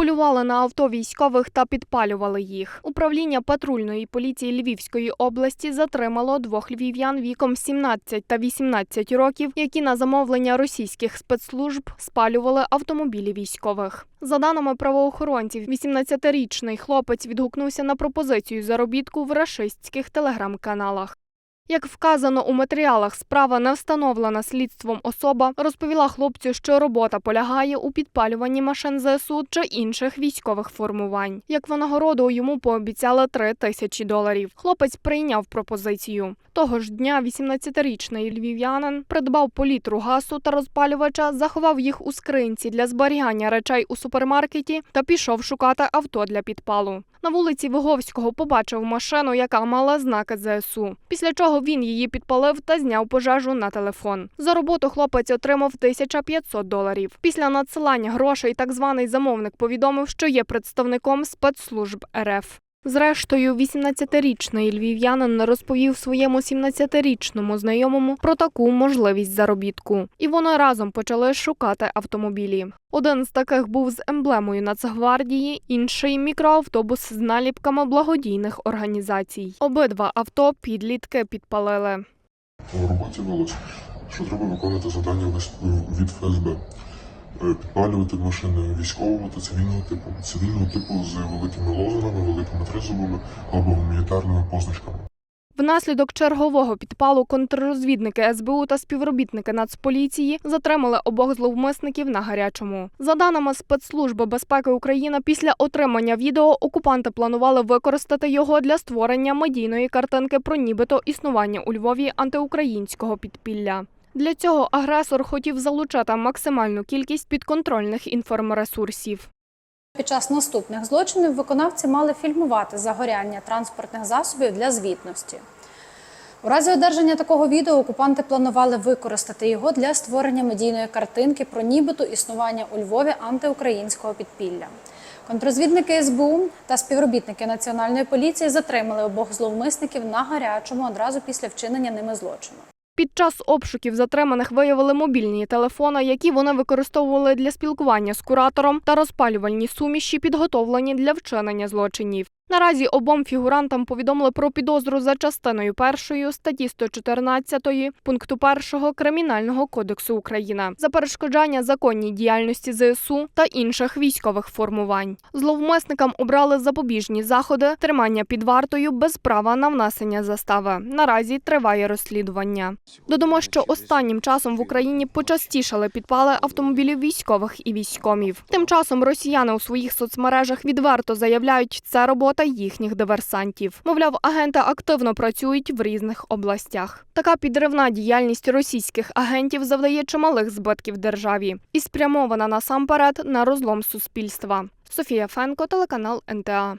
полювали на авто військових та підпалювали їх. Управління патрульної поліції Львівської області затримало двох львів'ян віком 17 та 18 років, які на замовлення російських спецслужб спалювали автомобілі військових. За даними правоохоронців, 18-річний хлопець відгукнувся на пропозицію заробітку в рашистських телеграм-каналах. Як вказано у матеріалах, справа не встановлена слідством особа розповіла хлопцю, що робота полягає у підпалюванні машин ЗСУ чи інших військових формувань. Як винагороду йому пообіцяли 3 тисячі доларів. Хлопець прийняв пропозицію. Того ж дня 18-річний львів'янин придбав по літру гасу та розпалювача, заховав їх у скринці для зберігання речей у супермаркеті та пішов шукати авто для підпалу. На вулиці Виговського побачив машину, яка мала знаки ЗСУ. Після чого він її підпалив та зняв пожежу на телефон. За роботу хлопець отримав 1500 доларів. Після надсилання грошей так званий замовник повідомив, що є представником спецслужб РФ. Зрештою, 18-річний львів'янин розповів своєму 17-річному знайомому про таку можливість заробітку. І вони разом почали шукати автомобілі. Один з таких був з емблемою Нацгвардії, інший мікроавтобус з наліпками благодійних організацій. Обидва авто підлітки підпалили. В роботі велось, що треба виконувати завдання від ФСБ. Підпалювати машини військового та цивільного типу. Цивільного типу з великими лозерами, великими тризубами або гуманітарними позначками. Внаслідок чергового підпалу контррозвідники СБУ та співробітники Нацполіції затримали обох зловмисників на гарячому. За даними спецслужби безпеки України, після отримання відео окупанти планували використати його для створення медійної картинки про нібито існування у Львові антиукраїнського підпілля. Для цього агресор хотів залучати максимальну кількість підконтрольних інформресурсів. Під час наступних злочинів виконавці мали фільмувати загоряння транспортних засобів для звітності. У разі одержання такого відео окупанти планували використати його для створення медійної картинки про нібито існування у Львові антиукраїнського підпілля. Контрозвідники СБУ та співробітники Національної поліції затримали обох зловмисників на гарячому одразу після вчинення ними злочину. Під час обшуків затриманих виявили мобільні телефони, які вони використовували для спілкування з куратором та розпалювальні суміші, підготовлені для вчинення злочинів. Наразі обом фігурантам повідомили про підозру за частиною першої статті 114 пункту 1 Кримінального кодексу України за перешкоджання законній діяльності ЗСУ та інших військових формувань. Зловмисникам обрали запобіжні заходи, тримання під вартою без права на внесення застави. Наразі триває розслідування. Додамо, що останнім часом в Україні почастішали підпали автомобілів військових і військомів. Тим часом росіяни у своїх соцмережах відверто заявляють, це робота їхніх диверсантів. Мовляв, агенти активно працюють в різних областях. Така підривна діяльність російських агентів завдає чималих збитків державі і спрямована насамперед на розлом суспільства. Софія Фенко, телеканал НТА.